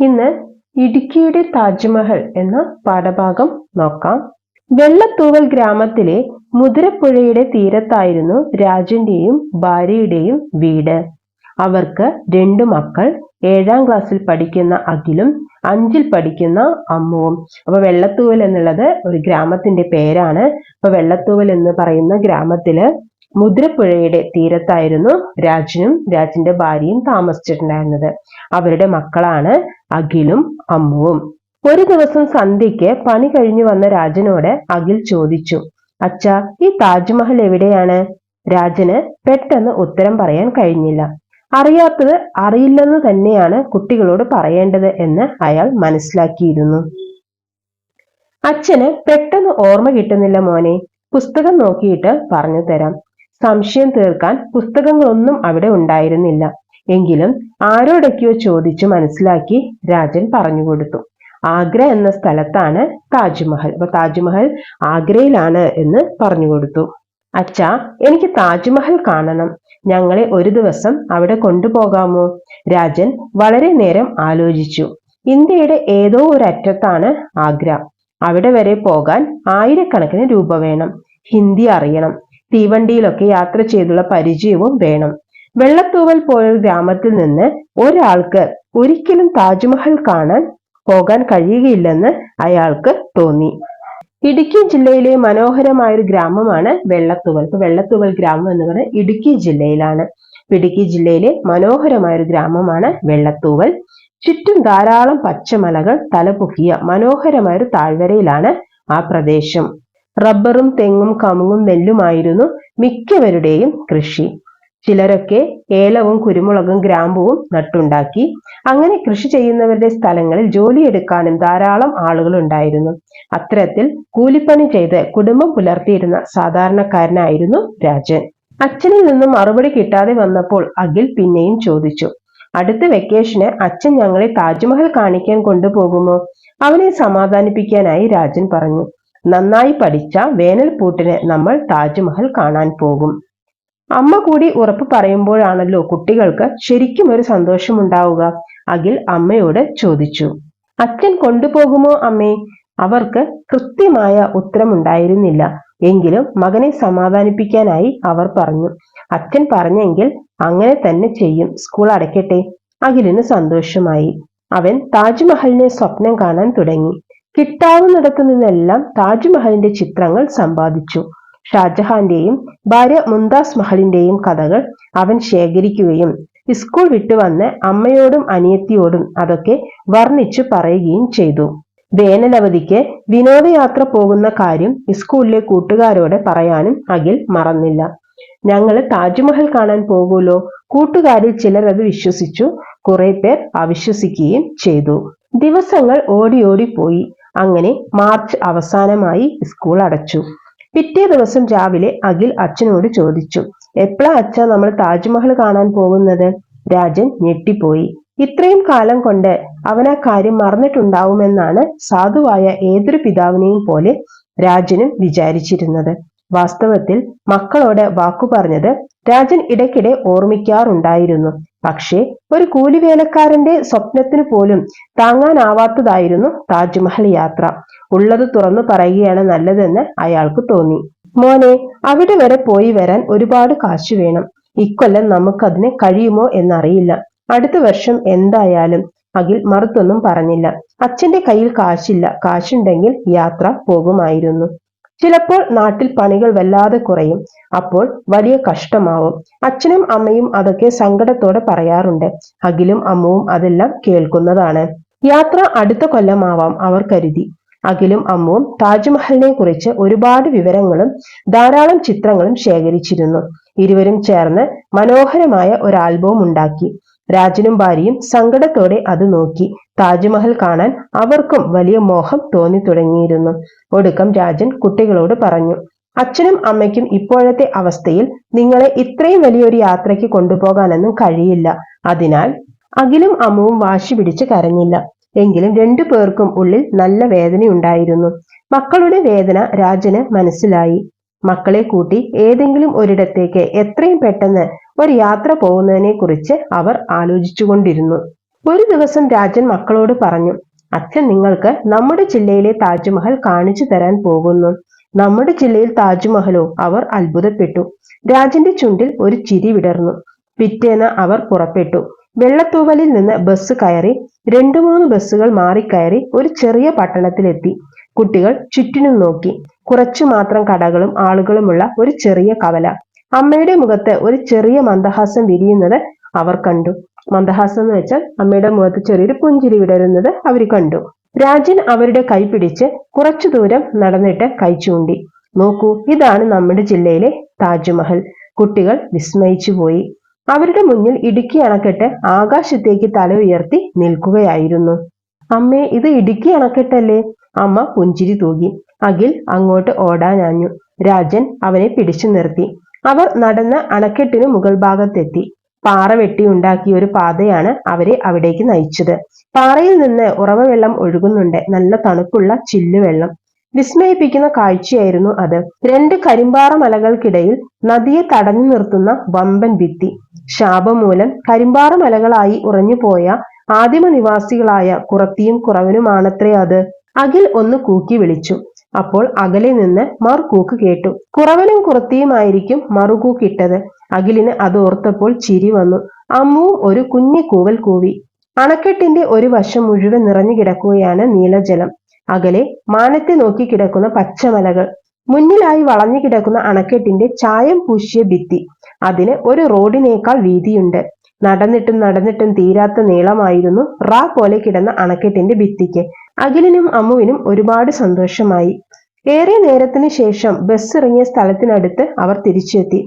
ഇന്ന് ഇടുക്കിയുടെ താജ്മഹൽ എന്ന പാഠഭാഗം നോക്കാം. വെള്ളത്തൂവൽ ഗ്രാമത്തിലെ മുതിരപ്പുഴയുടെ തീരത്തായിരുന്നു രാജന്റെയും ഭാര്യയുടെയും വീട്. അവർക്ക് രണ്ടു മക്കൾ ഏഴാം ക്ലാസ്സിൽ പഠിക്കുന്ന അഖിലും അഞ്ചിൽ പഠിക്കുന്ന അമ്മുവും. അപ്പൊ വെള്ളത്തൂവൽ എന്നുള്ളത് ഒരു ഗ്രാമത്തിന്റെ പേരാണ്. അപ്പൊ വെള്ളത്തൂവൽ എന്ന് പറയുന്ന ഗ്രാമത്തിൽ മുദ്രപ്പുഴയുടെ തീരത്തായിരുന്നു രാജനും രാജന്റെ ഭാര്യയും താമസിച്ചിട്ടുണ്ടായിരുന്നത്. അവരുടെ മക്കളാണ് അഖിലും അമ്മുവും. ഒരു ദിവസം സന്ധ്യയ്ക്ക് പണി കഴിഞ്ഞു വന്ന രാജനോട് അഖിൽ ചോദിച്ചു അച്ഛ ഈ താജ്മഹൽ എവിടെയാണ്? രാജന് പെട്ടെന്ന് ഉത്തരം പറയാൻ കഴിഞ്ഞില്ല. അറിയാത്തത് അറിയില്ലെന്ന് തന്നെയാണ് കുട്ടികളോട് പറയേണ്ടത് എന്ന് അയാൾ മനസ്സിലാക്കിയിരുന്നു. അച്ഛന് പെട്ടെന്ന് ഓർമ്മ കിട്ടുന്നില്ല മോനെ. പുസ്തകം നോക്കിയിട്ട് പറഞ്ഞു തരാം. സംശയം തീർക്കാൻ പുസ്തകങ്ങളൊന്നും അവിടെ ഉണ്ടായിരുന്നില്ല. എങ്കിലും ആരോടൊക്കെയോ ചോദിച്ചു മനസ്സിലാക്കി രാജൻ പറഞ്ഞു കൊടുത്തു. ആഗ്ര എന്ന സ്ഥലത്താണ് താജ്മഹൽ. അപ്പൊ താജ്മഹൽ ആഗ്രയിലാണ് എന്ന് പറഞ്ഞു കൊടുത്തു. അച്ഛ എനിക്ക് താജ്മഹൽ കാണണം. ഞങ്ങളെ ഒരു ദിവസം അവിടെ കൊണ്ടുപോകാമോ? രാജൻ വളരെ നേരം ആലോചിച്ചു. ഇന്ത്യയുടെ ഏതോ ഒരു അറ്റത്താണ് ആഗ്ര. അവിടെ വരെ പോകാൻ ആയിരക്കണക്കിന് രൂപ വേണം. ഹിന്ദി അറിയണം. തീവണ്ടിയിലൊക്കെ യാത്ര ചെയ്തുള്ള പരിചയവും വേണം. വെള്ളത്തൂവൽ പോലൊരു ഗ്രാമത്തിൽ നിന്ന് ഒരാൾക്ക് ഒരിക്കലും താജ്മഹൽ കാണാൻ പോകാൻ കഴിയുകയില്ലെന്ന് അയാൾക്ക് തോന്നി. ഇടുക്കി ജില്ലയിലെ മനോഹരമായ ഒരു ഗ്രാമമാണ് വെള്ളത്തുവൽ. ഇപ്പൊ വെള്ളത്തൂവൽ ഗ്രാമം എന്ന് പറയുന്നത് ഇടുക്കി ജില്ലയിലാണ്. ഇടുക്കി ജില്ലയിലെ മനോഹരമായ ഒരു ഗ്രാമമാണ് വെള്ളത്തൂവൽ. ചുറ്റും ധാരാളം പച്ചമലകൾ തലപൊക്കിയ മനോഹരമായ ഒരു താഴ്വരയിലാണ് ആ പ്രദേശം. റബ്ബറും തെങ്ങും കമുങ്ങും നെല്ലുമായിരുന്നു മിക്കവരുടെയും കൃഷി. ചിലരൊക്കെ ഏലവും കുരുമുളകും ഗ്രാമ്പുവും നട്ടുണ്ടാക്കി. അങ്ങനെ കൃഷി ചെയ്യുന്നവരുടെ സ്ഥലങ്ങളിൽ ജോലിയെടുക്കാനും ധാരാളം ആളുകൾ ഉണ്ടായിരുന്നു. അത്തരത്തിൽ കൂലിപ്പണി ചെയ്ത് കുടുംബം പുലർത്തിയിരുന്ന സാധാരണക്കാരനായിരുന്നു രാജൻ. അച്ഛനിൽ നിന്നും മറുപടി കിട്ടാതെ വന്നപ്പോൾ അഖിൽ പിന്നെയും ചോദിച്ചു അടുത്ത വെക്കേഷന് അച്ഛൻ ഞങ്ങളെ താജ്മഹൽ കാണിക്കാൻ കൊണ്ടുപോകുമോ? അവനെ സമാധാനിപ്പിക്കാനായി രാജൻ പറഞ്ഞു. നന്നായി പഠിച്ച വേനൽപൂട്ടിന് നമ്മൾ താജ്മഹൽ കാണാൻ പോകും. അമ്മ കൂടി ഉറപ്പ് പറയുമ്പോഴാണല്ലോ കുട്ടികൾക്ക് ശരിക്കും ഒരു സന്തോഷമുണ്ടാവുക. അഖിൽ അമ്മയോട് ചോദിച്ചു. അച്ഛൻ കൊണ്ടുപോകുമോ അമ്മേ? അവർക്ക് കൃത്യമായ ഉത്തരമുണ്ടായിരുന്നില്ല. എങ്കിലും മകനെ സമാധാനിപ്പിക്കാനായി അവർ പറഞ്ഞു. അച്ഛൻ പറഞ്ഞെങ്കിൽ അങ്ങനെ തന്നെ ചെയ്യും. സ്കൂൾ അടയ്ക്കട്ടെ. അഖിലിന് സന്തോഷമായി. അവൻ താജ്മഹലിനെ സ്വപ്നം കാണാൻ തുടങ്ങി. കിട്ടാവുന്നിടത്തു നിന്നെല്ലാം താജ്മഹലിന്റെ ചിത്രങ്ങൾ സമ്പാദിച്ചു. ഷാജഹാന്റെയും ഭാര്യ മുന്താസ് മഹലിന്റെയും കഥകൾ അവൻ ശേഖരിക്കുകയും സ്കൂൾ വിട്ടുവന്ന് അമ്മയോടും അനിയത്തിയോടും അതൊക്കെ വർണിച്ചു പറയുകയും ചെയ്തു. വേനലവധിക്ക് വിനോദയാത്ര പോകുന്ന കാര്യം സ്കൂളിലെ കൂട്ടുകാരോട് പറയാനും അഖിൽ മറന്നില്ല. ഞങ്ങൾ താജ്മഹൽ കാണാൻ പോകുമല്ലോ? കൂട്ടുകാരിൽ ചിലർ അത് വിശ്വസിച്ചു. കുറെ പേർ അവിശ്വസിക്കുകയും ചെയ്തു. ദിവസങ്ങൾ ഓടി ഓടി പോയി അങ്ങനെ മാർച്ച് അവസാനമായി സ്കൂൾ അടച്ചു. പിറ്റേ ദിവസം രാവിലെ അഖിൽ അച്ഛനോട് ചോദിച്ചു എപ്പോഴാ അച്ഛ നമ്മൾ താജ്മഹൽ കാണാൻ പോകുന്നത്? രാജൻ ഞെട്ടിപ്പോയി. ഇത്രയും കാലം കൊണ്ട് അവൻ ആ കാര്യം മറന്നിട്ടുണ്ടാവുമെന്നാണ് സാധുവായ ഏതൊരു പിതാവിനെയും പോലെ രാജനും വിചാരിച്ചിരുന്നത്. വാസ്തവത്തിൽ മക്കളോട് വാക്കു പറഞ്ഞത് രാജൻ ഇടയ്ക്കിടെ ഓർമ്മിക്കാറുണ്ടായിരുന്നു. പക്ഷേ ഒരു കൂലിവേലക്കാരന്റെ സ്വപ്നത്തിന് പോലും താങ്ങാനാവാത്തതായിരുന്നു താജ്മഹൽ യാത്ര. ഉള്ളത് തുറന്നു പറയുകയാണ് നല്ലതെന്ന് അയാൾക്ക് തോന്നി. മോനെ അവിടെ വരെ പോയി വരാൻ ഒരുപാട് കാശ് വേണം. ഇക്കൊല്ലം നമുക്കതിന് കഴിയുമോ എന്നറിയില്ല. അടുത്ത വർഷം എന്തായാലും അഖിൽ മറുത്തൊന്നും പറഞ്ഞില്ല. അച്ഛന്റെ കയ്യിൽ കാശില്ല. കാശുണ്ടെങ്കിൽ യാത്ര പോകുമായിരുന്നു. ചിലപ്പോൾ നാട്ടിൽ പണികൾ വല്ലാതെ കുറയും. അപ്പോൾ വലിയ കഷ്ടമാവും. അച്ഛനും അമ്മയും അതൊക്കെ സങ്കടത്തോടെ പറയാറുണ്ട്. അഖിലും അമ്മവും അതെല്ലാം കേൾക്കുന്നതാണ്. യാത്ര അടുത്ത കൊല്ലമാവാം അവർ കരുതി. അഖിലും അമ്മുവും താജ്മഹലിനെ കുറിച്ച് ഒരുപാട് വിവരങ്ങളും ധാരാളം ചിത്രങ്ങളും ശേഖരിച്ചിരുന്നു. ഇരുവരും ചേർന്ന് മനോഹരമായ ഒരു ആൽബവും ഉണ്ടാക്കി. രാജനും ഭാര്യയും സങ്കടത്തോടെ അത് നോക്കി. താജ്മഹൽ കാണാൻ അവർക്കും വലിയ മോഹം തോന്നി തുടങ്ങിയിരുന്നു ഒടുക്കം രാജൻ കുട്ടികളോട് പറഞ്ഞു അച്ഛനും അമ്മയ്ക്കും ഇപ്പോഴത്തെ അവസ്ഥയിൽ നിങ്ങളെ ഇത്രയും വലിയൊരു യാത്രയ്ക്ക് കൊണ്ടുപോകാനൊന്നും കഴിയില്ല. അതിനാൽ അഖിലും അമ്മുവും വാശി പിടിച്ച് കരഞ്ഞില്ല. എങ്കിലും രണ്ടു പേർക്കും ഉള്ളിൽ നല്ല വേദനയുണ്ടായിരുന്നു മക്കളുടെ വേദന രാജന് മനസ്സിലായി. മക്കളെ കൂട്ടി ഏതെങ്കിലും ഒരിടത്തേക്ക് എത്രയും പെട്ടെന്ന് ഒരു യാത്ര പോകുന്നതിനെ കുറിച്ച് അവർ ആലോചിച്ചുകൊണ്ടിരുന്നു. ഒരു ദിവസം രാജൻ മക്കളോട് പറഞ്ഞു അച്ഛൻ നിങ്ങൾക്ക് നമ്മുടെ ജില്ലയിലെ താജ്മഹൽ കാണിച്ചു തരാൻ പോകുന്നു. നമ്മുടെ ജില്ലയിൽ താജ്മഹലോ? അവർ അത്ഭുതപ്പെട്ടു. രാജന്റെ ചുണ്ടിൽ ഒരു ചിരി വിടർന്നു. പിറ്റേന്ന് അവർ പുറപ്പെട്ടു. വെള്ളത്തൂവലിൽ നിന്ന് ബസ് കയറി രണ്ടു മൂന്ന് ബസ്സുകൾ മാറിക്കയറി ഒരു ചെറിയ പട്ടണത്തിലെത്തി. കുട്ടികൾ ചുറ്റിനും നോക്കി. കുറച്ചു മാത്രം കടകളും ആളുകളുമുള്ള ഒരു ചെറിയ കവല. അമ്മയുടെ മുഖത്ത് ഒരു ചെറിയ മന്ദഹാസം വിരിയുന്നത് അവർ കണ്ടു. മന്ദഹാസം എന്ന് വെച്ചാൽ അമ്മയുടെ മുഖത്ത് ചെറിയൊരു പുഞ്ചിരി വിടരുന്നത് അവർ കണ്ടു. രാജൻ അവരുടെ കൈ പിടിച്ച് കുറച്ചു ദൂരം നടന്നിട്ട് കൈ ചൂണ്ടി. നോക്കൂ ഇതാണ് നമ്മുടെ ജില്ലയിലെ താജ്മഹൽ. കുട്ടികൾ വിസ്മയിച്ചു പോയി. അവരുടെ മുന്നിൽ ഇടുക്കി അണക്കെട്ട് ആകാശത്തേക്ക് തല ഉയർത്തി നിൽക്കുകയായിരുന്നു. അമ്മേ ഇത് ഇടുക്കി അണക്കെട്ടല്ലേ? അമ്മ പുഞ്ചിരി തൂകി. അഖിൽ അങ്ങോട്ട് ഓടാനാഞ്ഞു. രാജൻ അവനെ പിടിച്ചു നിർത്തി. അവർ നടന്ന് അണക്കെട്ടിന് മുകൾ ഭാഗത്തെത്തി. പാറ വെട്ടി ഉണ്ടാക്കിയ ഒരു പാതയാണ് അവരെ അവിടേക്ക് നയിച്ചത്. പാറയിൽ നിന്ന് ഉറവ വെള്ളം ഒഴുകുന്നുണ്ട്. നല്ല തണുപ്പുള്ള ചില്ലുവെള്ളം വിസ്മയിപ്പിക്കുന്ന കാഴ്ചയായിരുന്നു അത്. രണ്ട് കരിമ്പാറ മലകൾക്കിടയിൽ നദിയെ തടഞ്ഞു നിർത്തുന്ന വമ്പൻ ഭിത്തി. ശാപം മൂലം കരിമ്പാറ മലകളായി ഉറഞ്ഞുപോയ ആദിമ നിവാസികളായ കുറത്തിയും കുറവനുമാണത്രേ അത്. അഖിൽ ഒന്ന് കൂക്കി വിളിച്ചു. അപ്പോൾ അകലെ നിന്ന് മറുകൂക്ക് കേട്ടു. കുറവനും കുറത്തിയുമായിരിക്കും മറുകൂക്കിട്ടത്. അഖിലിന് അത് ഓർത്തപ്പോൾ ചിരി വന്നു. അമ്മുവും ഒരു കുഞ്ഞി കൂവൽ കൂവി. അണക്കെട്ടിന്റെ ഒരു വശം മുഴുവൻ നിറഞ്ഞു കിടക്കുകയാണ് നീലജലം. അകലെ മാനത്തെ നോക്കി കിടക്കുന്ന പച്ചമലകൾ മുന്നിലായി വളഞ്ഞു കിടക്കുന്ന അണക്കെട്ടിന്റെ ചായം പൂശിയ ഭിത്തി. അതിന് ഒരു റോഡിനേക്കാൾ വീതിയുണ്ട്. നടന്നിട്ടും നടന്നിട്ടും തീരാത്ത നീളമായിരുന്നു റാ പോലെ കിടന്ന അണക്കെട്ടിന്റെ ഭിത്തിക്ക്. അഖിലിനും അമ്മുവിനും ഒരുപാട് സന്തോഷമായി. ഏറെ നേരത്തിന് ശേഷം ബസ് ഇറങ്ങിയ സ്ഥലത്തിനടുത്ത് അവർ തിരിച്ചെത്തി.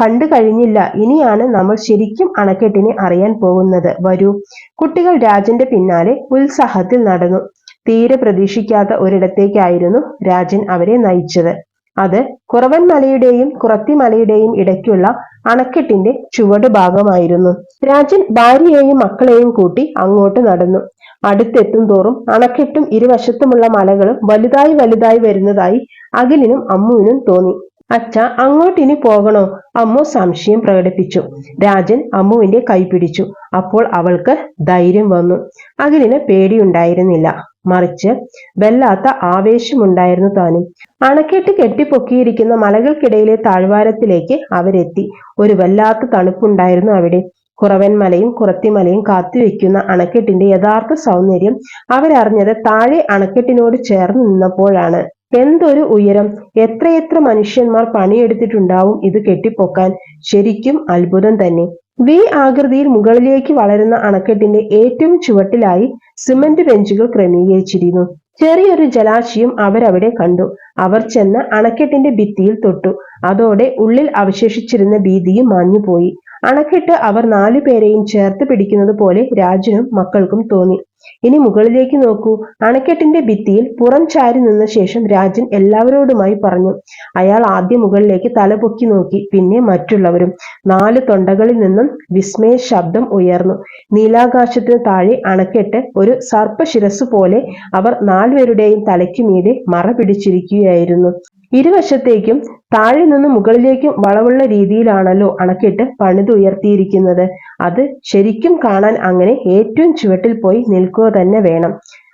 കണ്ടു കഴിഞ്ഞില്ല ഇനിയാണ് നമ്മൾ ശരിക്കും അണക്കെട്ടിനെ അറിയാൻ പോകുന്നത്. വരൂ. കുട്ടികൾ രാജന്റെ പിന്നാലെ ഉത്സാഹത്തിൽ നടന്നു. തീരെ പ്രതീക്ഷിക്കാത്ത ഒരിടത്തേക്കായിരുന്നു രാജൻ അവരെ നയിച്ചത്. അത് കുറവൻ മലയുടെയും കുറത്തി മലയുടെയും ഇടയ്ക്കുള്ള അണക്കെട്ടിന്റെ ചുവട് ഭാഗമായിരുന്നു. രാജൻ ഭാര്യയെയും മക്കളെയും കൂട്ടി അങ്ങോട്ട് നടന്നു. അടുത്തെത്തും തോറും അണക്കെട്ടും ഇരുവശത്തുമുള്ള മലകളും വലുതായി വലുതായി വരുന്നതായി അഖിലിനും അമ്മുവിനും തോന്നി. അച്ഛ അങ്ങോട്ടിനി പോകണോ? അമ്മു സംശയം പ്രകടിപ്പിച്ചു. രാജൻ അമ്മുവിന്റെ കൈ പിടിച്ചു. അപ്പോൾ അവൾക്ക് ധൈര്യം വന്നു. അഖിലിന് പേടിയുണ്ടായിരുന്നില്ല. മറിച്ച് വല്ലാത്ത ആവേശമുണ്ടായിരുന്നു താനും. അണക്കെട്ട് കെട്ടിപ്പൊക്കിയിരിക്കുന്ന മലകൾക്കിടയിലെ താഴ്വാരത്തിലേക്ക് അവരെത്തി. ഒരു വല്ലാത്ത തണുപ്പുണ്ടായിരുന്നു അവിടെ. കുറവൻ മലയും കുറത്തിമലയും കാത്തുവെക്കുന്ന അണക്കെട്ടിന്റെ യഥാർത്ഥ സൗന്ദര്യം അവരറിഞ്ഞത് താഴെ അണക്കെട്ടിനോട് ചേർന്ന് നിന്നപ്പോഴാണ്. എന്തൊരു ഉയരം! എത്രയെത്ര മനുഷ്യന്മാർ പണിയെടുത്തിട്ടുണ്ടാവും ഇത് കെട്ടിപ്പൊക്കാൻ? ശരിക്കും അത്ഭുതം തന്നെ. വി ആകൃതിയിൽ മുകളിലേക്ക് വളരുന്ന അണക്കെട്ടിന്റെ ഏറ്റവും ചുവട്ടിലായി സിമന്റ് ബെഞ്ചുകൾ ക്രമീകരിച്ചിരുന്നു ചെറിയൊരു ജലാശയം അവരവിടെ കണ്ടു. അവർ ചെന്ന് അണക്കെട്ടിന്റെ ഭിത്തിയിൽ തൊട്ടു. അതോടെ ഉള്ളിൽ അവശേഷിച്ചിരുന്ന ഭീതിയും മാഞ്ഞുപോയി. അണക്കെട്ട് അവർ നാലുപേരെയും ചേർത്ത് പിടിക്കുന്നത് പോലെ രാജനും മക്കൾക്കും തോന്നി. ഇനി മുകളിലേക്ക് നോക്കൂ. അണക്കെട്ടിന്റെ ഭിത്തിയിൽ പുറം ചാരി നിന്ന ശേഷം രാജൻ എല്ലാവരോടുമായി പറഞ്ഞു. അയാൾ ആദ്യം മുകളിലേക്ക് തലപൊക്കി നോക്കി. പിന്നെ മറ്റുള്ളവരും. നാല് തൊണ്ടകളിൽ നിന്നും വിസ്മയ ശബ്ദം ഉയർന്നു. നീലാകാശത്തിന് താഴെ അണക്കെട്ട് ഒരു സർപ്പശിരസ് പോലെ അവർ നാലുപേരുടെയും തലയ്ക്കുമീതെ മറ പിടിച്ചിരിക്കുകയായിരുന്നു ഇരുവശത്തേക്കും താഴെ നിന്ന് മുകളിലേക്കും വളവുള്ള രീതിയിലാണല്ലോ അണക്കെട്ട് പണിതുയർത്തിയിരിക്കുന്നത് അത് ശരിക്കും കാണാൻ അങ്ങനെ ഏറ്റവും ചുവട്ടിൽ പോയി നിൽക്കുക തന്നെ വേണം.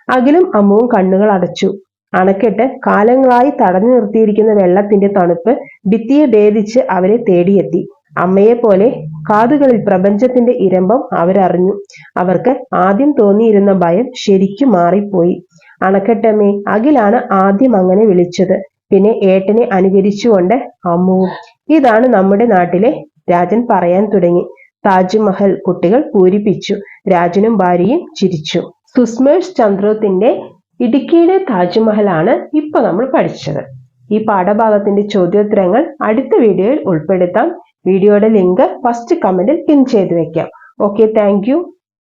അഖിലും അമ്മുവും കണ്ണുകൾ അടച്ചു. അണക്കെട്ട് കാലങ്ങളായി തടഞ്ഞു നിർത്തിയിരിക്കുന്ന വെള്ളത്തിന്റെ തണുപ്പ് ഭിത്തിയെ ഭേദിച്ച് അവരെ തേടിയെത്തി. അമ്മയെ പോലെ കാതുകളിൽ പ്രപഞ്ചത്തിന്റെ ഇരമ്പം അവരറിഞ്ഞു. അവർക്ക് ആദ്യം തോന്നിയിരുന്ന ഭയം ശരിക്കും മാറിപ്പോയി. അണക്കെട്ടമ്മേ അഖിലാണ് ആദ്യം അങ്ങനെ വിളിച്ചത്. പിന്നെ ഏട്ടനെ അനുകരിച്ചുകൊണ്ട് അമ്മുവും ഇതാണ് നമ്മുടെ നാട്ടിലെ രാജൻ പറയാൻ തുടങ്ങി. താജ്മഹൽ കുട്ടികൾ പൂരിപ്പിച്ചു. രാജനും ഭാര്യയും ചിരിച്ചു. സുസ്മേഷ് ചന്ദ്രത്തിന്റെ ഇടുക്കിയുടെ താജ്മഹലാണ് ഇപ്പൊ നമ്മൾ പഠിച്ചത്. ഈ പാഠഭാഗത്തിന്റെ ചോദ്യോത്തരങ്ങൾ അടുത്ത വീഡിയോയിൽ ഉൾപ്പെടുത്താം. വീഡിയോയുടെ ലിങ്ക് ഫസ്റ്റ് കമന്റിൽ പിൻ ചെയ്തു വെക്കാം. Okay thank